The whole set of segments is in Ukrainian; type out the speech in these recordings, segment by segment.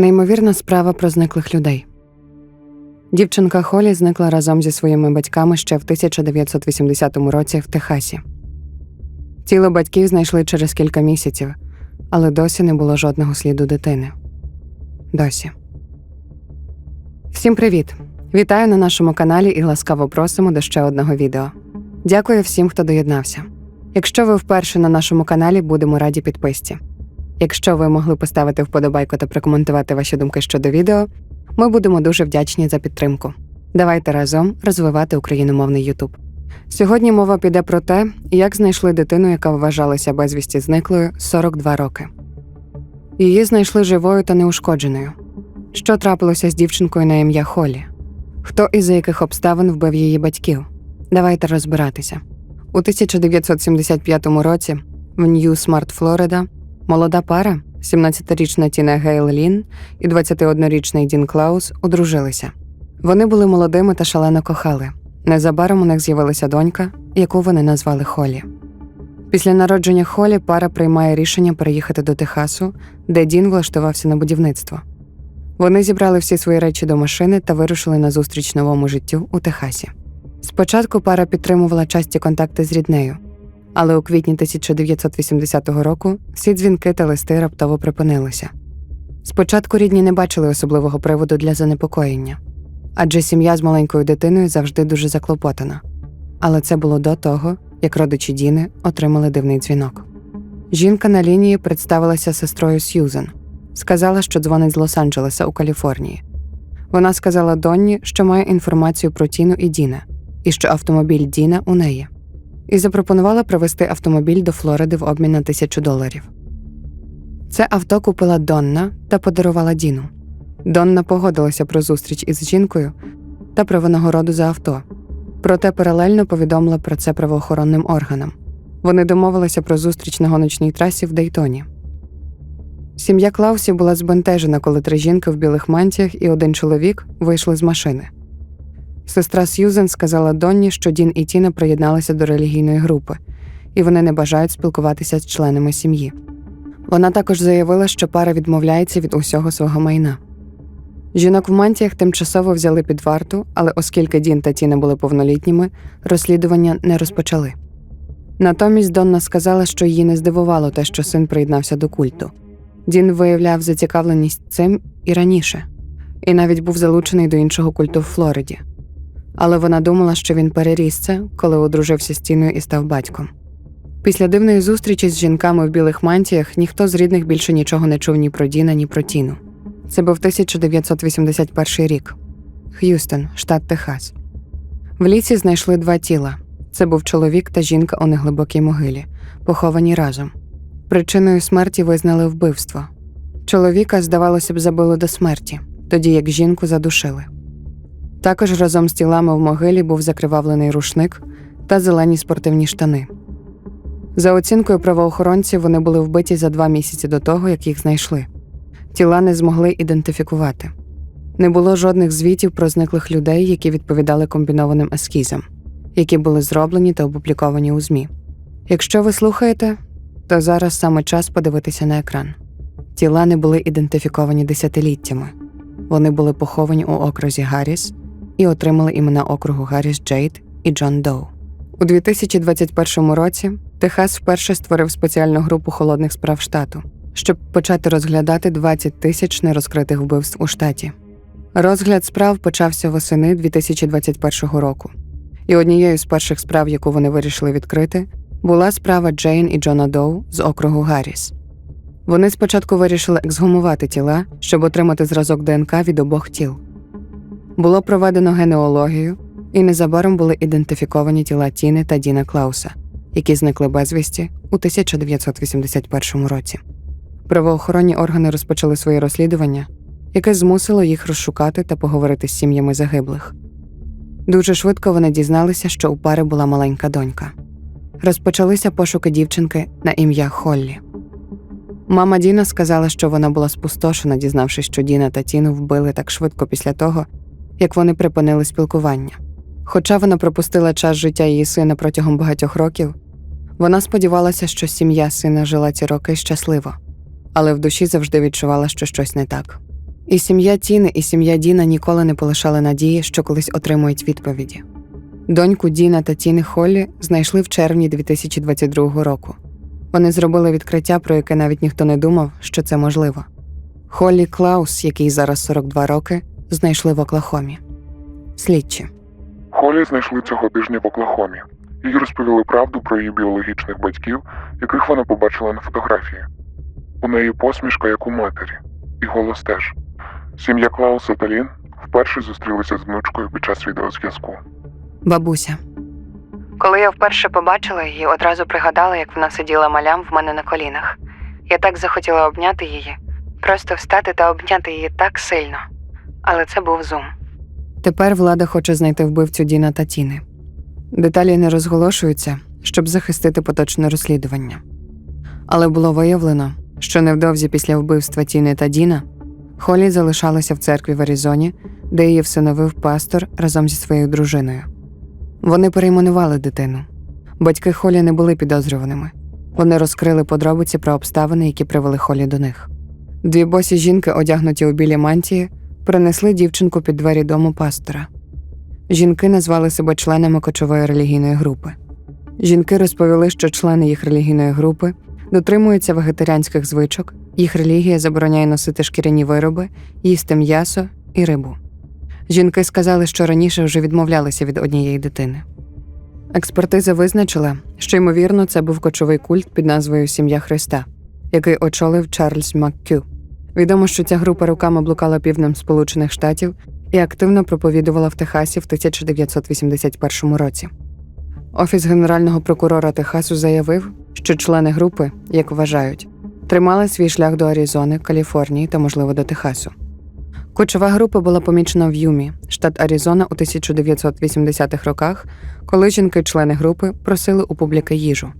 Неймовірна справа про зниклих людей. Дівчинка Холі зникла разом зі своїми батьками ще в 1980 році в Техасі. Тіло батьків знайшли через кілька місяців, але досі не було жодного сліду дитини. Досі. Всім привіт! Вітаю на нашому каналі і ласкаво просимо до ще одного відео. Дякую всім, хто доєднався. Якщо ви вперше на нашому каналі, будемо раді підписці. Якщо ви могли поставити вподобайку та прокоментувати ваші думки щодо відео, ми будемо дуже вдячні за підтримку. Давайте разом розвивати україномовний Ютуб. Сьогодні мова піде про те, як знайшли дитину, яка вважалася безвісті зниклою 42 роки. Її знайшли живою та неушкодженою. Що трапилося з дівчинкою на ім'я Холі? Хто і за яких обставин вбив її батьків? Давайте розбиратися. У 1975 році в Нью Смарт, Флорида, молода пара, 17-річна Тіна Гейл Лін і 21-річний Дін Клаус, одружилися. Вони були молодими та шалено кохали. Незабаром у них з'явилася донька, яку вони назвали Холі. Після народження Холі пара приймає рішення переїхати до Техасу, де Дін влаштувався на будівництво. Вони зібрали всі свої речі до машини та вирушили на зустріч новому життю у Техасі. Спочатку пара підтримувала часті контакти з ріднею, але у квітні 1980 року всі дзвінки та листи раптово припинилися. Спочатку рідні не бачили особливого приводу для занепокоєння, адже сім'я з маленькою дитиною завжди дуже заклопотана. Але це було до того, як родичі Діни отримали дивний дзвінок. Жінка на лінії представилася сестрою Сьюзен, сказала, що дзвонить з Лос-Анджелеса у Каліфорнії. Вона сказала Донні, що має інформацію про Тіну і Діна, і що автомобіль Діна у неї, і запропонувала привезти автомобіль до Флориди в обмін на тисячу доларів. Це авто купила Донна та подарувала Діну. Донна погодилася про зустріч із жінкою та про винагороду за авто. Проте паралельно повідомила про це правоохоронним органам. Вони домовилися про зустріч на гоночній трасі в Дейтоні. Сім'я Клаусів була збентежена, коли три жінки в білих мантіях і один чоловік вийшли з машини. Сестра Сьюзен сказала Донні, що Дін і Тіна приєдналися до релігійної групи, і вони не бажають спілкуватися з членами сім'ї. Вона також заявила, що пара відмовляється від усього свого майна. Жінок в мантіях тимчасово взяли під варту, але оскільки Дін та Тіна були повнолітніми, розслідування не розпочали. Натомість Донна сказала, що її не здивувало те, що син приєднався до культу. Дін виявляв зацікавленість цим і раніше, і навіть був залучений до іншого культу в Флориді. Але вона думала, що він переріс це, коли одружився з Тіною і став батьком. Після дивної зустрічі з жінками в білих мантіях ніхто з рідних більше нічого не чув ні про Діна, ні про Тіну. Це був 1981 рік. Х'юстон, штат Техас. В лісі знайшли два тіла. Це був чоловік та жінка у неглибокій могилі, поховані разом. Причиною смерті визнали вбивство. Чоловіка, здавалося б, забили до смерті, тоді як жінку задушили. Також разом з тілами в могилі був закривавлений рушник та зелені спортивні штани. За оцінкою правоохоронців, вони були вбиті за два місяці до того, як їх знайшли. Тіла не змогли ідентифікувати. Не було жодних звітів про зниклих людей, які відповідали комбінованим ескізам, які були зроблені та опубліковані у ЗМІ. Якщо ви слухаєте, то зараз саме час подивитися на екран. Тіла не були ідентифіковані десятиліттями. Вони були поховані у окрузі Гарріс і отримали імена округу Гарріс Джейд і Джон Доу. У 2021 році Техас вперше створив спеціальну групу холодних справ штату, щоб почати розглядати 20 тисяч нерозкритих вбивств у штаті. Розгляд справ почався восени 2021 року, і однією з перших справ, яку вони вирішили відкрити, була справа Джейн і Джона Доу з округу Гарріс. Вони спочатку вирішили ексгумувати тіла, щоб отримати зразок ДНК від обох тіл. Було проведено генеалогію, і незабаром були ідентифіковані тіла Тіни та Діна Клауса, які зникли безвісті у 1981 році. Правоохоронні органи розпочали своє розслідування, яке змусило їх розшукати та поговорити з сім'ями загиблих. Дуже швидко вони дізналися, що у пари була маленька донька. Розпочалися пошуки дівчинки на ім'я Холлі. Мама Діна сказала, що вона була спустошена, дізнавшись, що Діна та Тіну вбили так швидко після того, як вони припинили спілкування. Хоча вона пропустила час життя її сина протягом багатьох років, вона сподівалася, що сім'я сина жила ці роки щасливо, але в душі завжди відчувала, що щось не так. І сім'я Тіни, і сім'я Діна ніколи не полишали надії, що колись отримують відповіді. Доньку Діна та Тіни Холлі знайшли в червні 2022 року. Вони зробили відкриття, про яке навіть ніхто не думав, що це можливо. Холлі Клаус, який зараз 42 роки, знайшли в Оклахомі. Слідчі. Холі знайшли цього тижня в Оклахомі. Їй розповіли правду про її біологічних батьків, яких вона побачила на фотографії. У неї посмішка, як у матері, і голос теж. Сім'я Клауса та Лін вперше зустрілися з внучкою під час відеозв'язку. Бабуся. Коли я вперше побачила її, одразу пригадала, як вона сиділа малям в мене на колінах. Я так захотіла обняти її, просто встати та обняти її так сильно. Але це був зум. Тепер влада хоче знайти вбивцю Діна та Тіни. Деталі не розголошуються, щоб захистити поточне розслідування. Але було виявлено, що невдовзі після вбивства Тіни та Діна Холі залишалася в церкві в Аризоні, де її всиновив пастор разом зі своєю дружиною. Вони перейменували дитину. Батьки Холі не були підозрюваними. Вони розкрили подробиці про обставини, які привели Холі до них. Дві босі жінки, одягнуті у білі мантії, принесли дівчинку під двері дому пастора. Жінки назвали себе членами кочової релігійної групи. Жінки розповіли, що члени їх релігійної групи дотримуються вегетаріанських звичок, їх релігія забороняє носити шкіряні вироби, їсти м'ясо і рибу. Жінки сказали, що раніше вже відмовлялися від однієї дитини. Експертиза визначила, що ймовірно це був кочовий культ під назвою Сім'я Христа, який очолив Чарльз Маккю. Відомо, що ця група руками блукала півднем Сполучених Штатів і активно проповідувала в Техасі в 1981 році. Офіс генерального прокурора Техасу заявив, що члени групи, як вважають, тримали свій шлях до Аризони, Каліфорнії та, можливо, до Техасу. Кочова група була помічена в Юмі, штат Аризона, у 1980-х роках, коли жінки-члени групи просили у публіки їжу.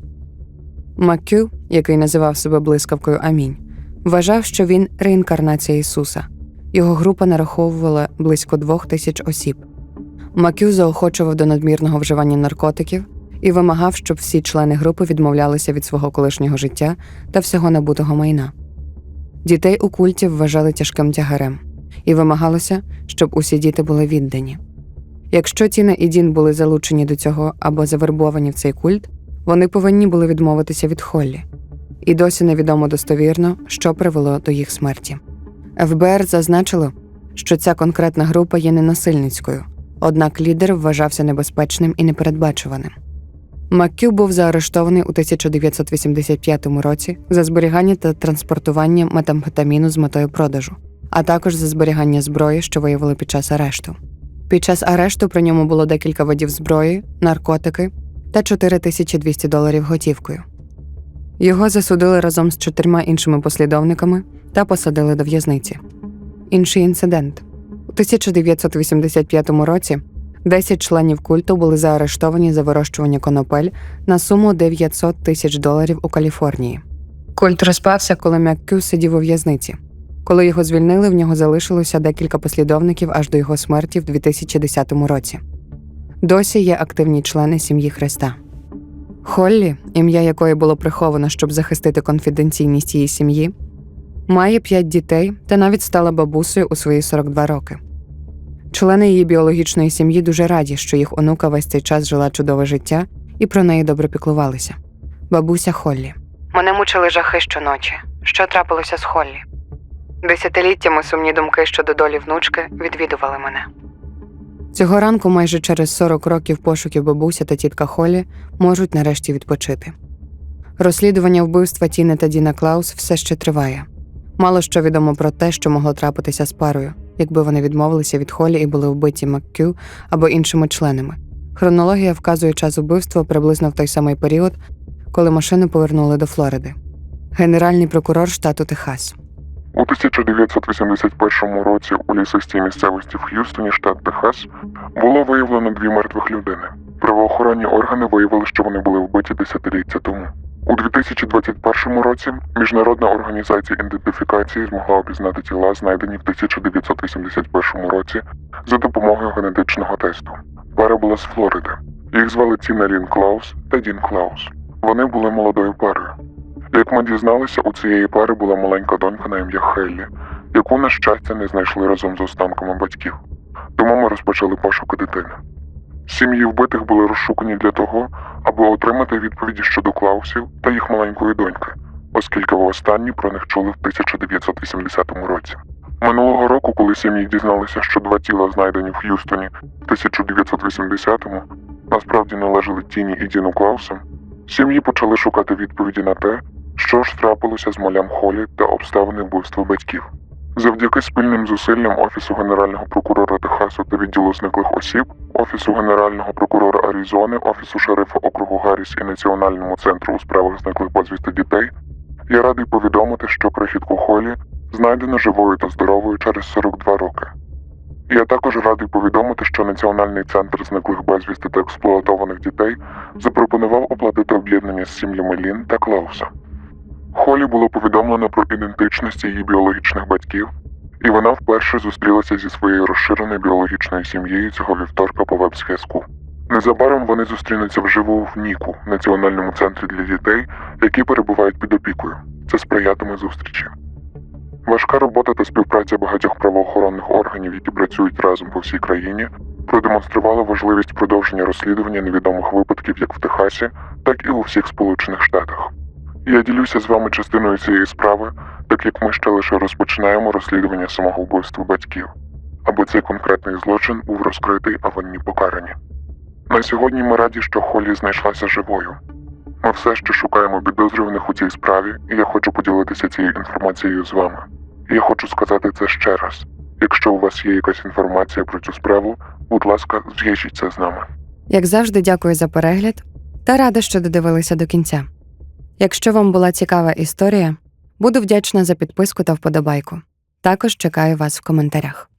Маккю, який називав себе блискавкою Амінь, вважав, що він реінкарнація Ісуса. Його група нараховувала близько двох тисяч осіб. Макю заохочував до надмірного вживання наркотиків і вимагав, щоб всі члени групи відмовлялися від свого колишнього життя та всього набутого майна. Дітей у культі вважали тяжким тягарем, і вимагалося, щоб усі діти були віддані. Якщо Тіна і Дін були залучені до цього або завербовані в цей культ, вони повинні були відмовитися від Холлі. І досі невідомо достовірно, що привело до їх смерті. ФБР зазначило, що ця конкретна група є ненасильницькою, однак лідер вважався небезпечним і непередбачуваним. Маккю був заарештований у 1985 році за зберігання та транспортування метамфетаміну з метою продажу, а також за зберігання зброї, що виявили під час арешту. Під час арешту при ньому було декілька видів зброї, наркотики та 4200 доларів готівкою. Його засудили разом з чотирма іншими послідовниками та посадили до в'язниці. Інший інцидент у 1985 році 10 членів культу були заарештовані за вирощування конопель на суму 900 тисяч доларів у Каліфорнії. Культ розпався, коли Мяккю сидів у в'язниці. Коли його звільнили, в нього залишилося декілька послідовників аж до його смерті в 2010 році. Досі є активні члени сім'ї Христа. Холлі, ім'я якої було приховано, щоб захистити конфіденційність її сім'ї, має п'ять дітей та навіть стала бабусею у свої 42 роки. Члени її біологічної сім'ї дуже раді, що їх онука весь цей час жила чудове життя і про неї добре піклувалися. Бабуся Холлі. Мене мучили жахи щоночі. Що трапилося з Холлі? Десятиліттями сумні думки щодо долі внучки відвідували мене. Цього ранку, майже через 40 років пошуків бабуся та тітка Холлі можуть нарешті відпочити. Розслідування вбивства Тіни та Діна Клаус все ще триває. Мало що відомо про те, що могло трапитися з парою, якби вони відмовилися від Холлі і були вбиті Маккю або іншими членами. Хронологія вказує час убивства приблизно в той самий період, коли машину повернули до Флориди. Генеральний прокурор штату Техас. У 1981 році у лісистій місцевості в Х'юстоні, штат Техас, було виявлено дві мертвих людини. Правоохоронні органи виявили, що вони були вбиті десятиліття тому. У 2021 році Міжнародна організація ідентифікації змогла опізнати тіла, знайдені в 1981 році за допомогою генетичного тесту. Пара була з Флориди. Їх звали Тіна Лін Клаус та Дін Клаус. Вони були молодою парою. Як ми дізналися, у цієї пари була маленька донька на ім'я Хеллі, яку, на щастя, не знайшли разом з останками батьків. Тому ми розпочали пошуки дитини. Сім'ї вбитих були розшукані для того, аби отримати відповіді щодо Клаусів та їх маленької доньки, оскільки востаннє про них чули в 1980 році. Минулого року, коли сім'ї дізналися, що два тіла знайдені в Х'юстоні в 1980-му, насправді належали Тіні і Діну Клаусам, сім'ї почали шукати відповіді на те, що ж трапилося з малям Холі та обставини вбивства батьків. Завдяки спільним зусиллям Офісу Генерального прокурора Техасу та відділу зниклих осіб, Офісу Генерального прокурора Аризони, Офісу шерифа округу Гарріс і Національному центру у справах зниклих безвісти дітей, я радий повідомити, що крихітку Холі знайдено живою та здоровою через 42 роки. Я також радий повідомити, що Національний центр зниклих безвісти та експлуатованих дітей запропонував оплатити об'єднання з сім'ями Лін та Клауса. Холі було повідомлено про ідентичність її біологічних батьків, і вона вперше зустрілася зі своєю розширеною біологічною сім'єю цього вівторка по веб-зв'язку. Незабаром вони зустрінуться вживу в Ніку, Національному центрі для дітей, які перебувають під опікою. Це сприятиме зустрічі. Важка робота та співпраця багатьох правоохоронних органів, які працюють разом по всій країні, продемонструвала важливість продовження розслідування невідомих випадків як в Техасі, так і у всіх Сполучених Штатах. Я ділюся з вами частиною цієї справи, так як ми ще лише розпочинаємо розслідування самого вбивства батьків, аби цей конкретний злочин був розкритий, а винні покарані. На сьогодні ми раді, що Холі знайшлася живою. Ми все ще шукаємо підозрюваних у цій справі, і я хочу поділитися цією інформацією з вами. І я хочу сказати це ще раз. Якщо у вас є якась інформація про цю справу, будь ласка, зв'яжіться з нами. Як завжди, дякую за перегляд та рада, що додивилися до кінця. Якщо вам була цікава історія, буду вдячна за підписку та вподобайку. Також чекаю вас в коментарях.